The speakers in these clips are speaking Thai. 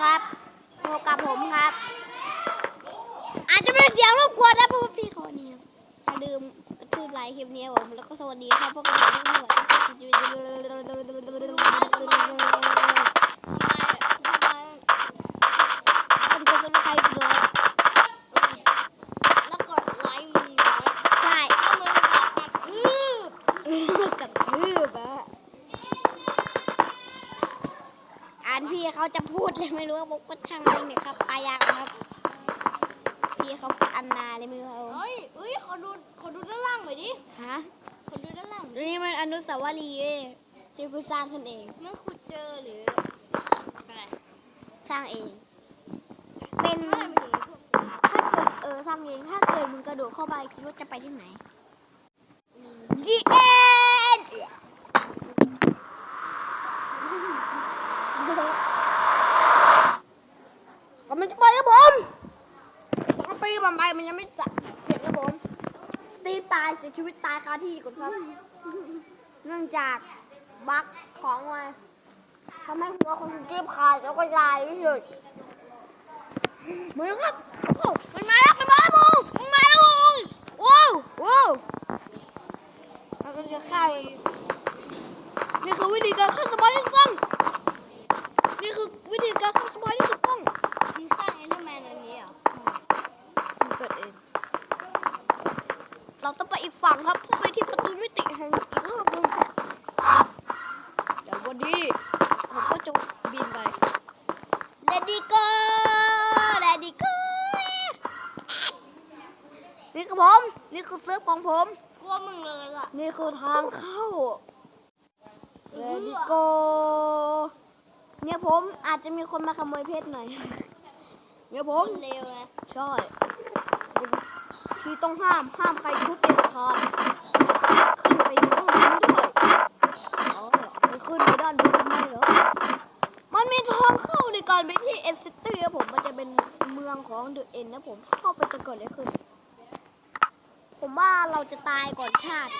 เครับอยู่กับผมครับ อาจจะเป็นเสียงรบกวนนะเพราะว่าพี่คอนี้อย่าลืมกระทืบไลค์คลิปนี้ผมแล้วก็สวัสดีครับพวกเราทุกคนกับมือแบบ พี่เขาจะพูดเลยไม่รู้ว่าบอกว่าช่างมันเนี่ยครับปลายางครับ พี่เขาพูดอันนาเลยไม่รู้เอาเฮ้ยเฮ้ยขอดูขอดูด้านล่างหน่อยดิฮะขอดูด้านล่างนี่มันอนุสาวรีย์เว้ยที่กูสร้างขึ้นเองเมื่อขุดเจอหรืออะไรสร้างเอง เป็นไม่ไม่ถึงพวกถ้าเกิดเออสร้างเองถ้าเกิดมึงกระโดดเข้าไปคิดว่าจะไปที่ไหน The end ก็มันจะไปครับผม สองปีผ่านไปมันยังไม่เสร็จครับผม สตีฟตายเสียชีวิตตายคาที่ก่อนครับ เนื่องจากบั๊กของมันทำให้หัวของคุณเก็บขาดแล้วก็ลายที่สุดมือครับโอ้มันมาแล้วมันมาแล้วมึงมันมาแล้วมึงว้าวว้าวมันจะฆ่ามันนี่คือวิธีการฆ่าสมาธิถูกต้องนี่คือวิธีการฆ่าสมาธิถูกต้อง มึงสร้างเอ็นเดอร์แมนอันนี้เหรอ มันเกิดเอง เราต้องไปอีกฝั่งครับเพื่อไปที่ประตูมิติแห่งอีกรอบนึงเดี๋ยววันนี้ผมก็จะบินไป Ready go Ready go นี่คือผม นี่คือเซิร์ฟของผม กลัวมึงเลยล่ะ นี่คือทางเข้า Ready go เนี่ยผมอาจจะมีคนมาขโมยเพชรหน่อย เนี่ยผมเลวไงใช่ ที่ต้องห้าม ห้ามใครทุบเด็ดขาดขึ้นไปดูด้านบนด้วยอ๋อไม่ขึ้นไปด้านบนทำไมเหรอ มันมีทางเข้าในการไปที่เอ็นซิตี้ครับผม มันจะเป็นเมืองของเดอะเอ็นนะผม เข้าไปจะเกิดอะไรขึ้น ผมว่าเราจะตายก่อนชาติ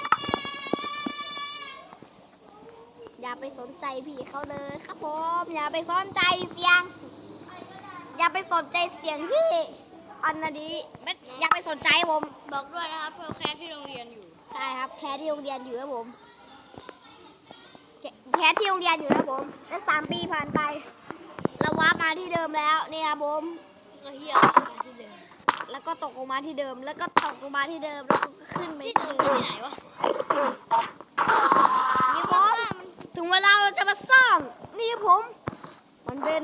อย่าไปสนใจพี่เขาเลยครับผม อย่าไปสนใจเสียง อย่าไปสนใจเสียงที่ อันนั้นดีไม่อย่าไปสนใจผมบอกด้วยนะครับเพลแคสที่โรงเรียนอยู่ ใช่ครับ แค่ที่โรงเรียนอยู่ครับผมแค่แค่ที่โรงเรียนอยู่ครับผม และสามปีผ่านไป เราวาร์ปมาที่เดิมแล้วเนี่ยครับผมก็เฮียที่เดิมแล้วก็ตกลงมาที่เดิม แล้วก็ตกลงมาที่เดิมแล้วก็ขึ้นไปที่ที่เดิมเดิมที่ไหนวะนี่ผมถึงเวลาเราจะมาสร้างนี่ผม มันเป็น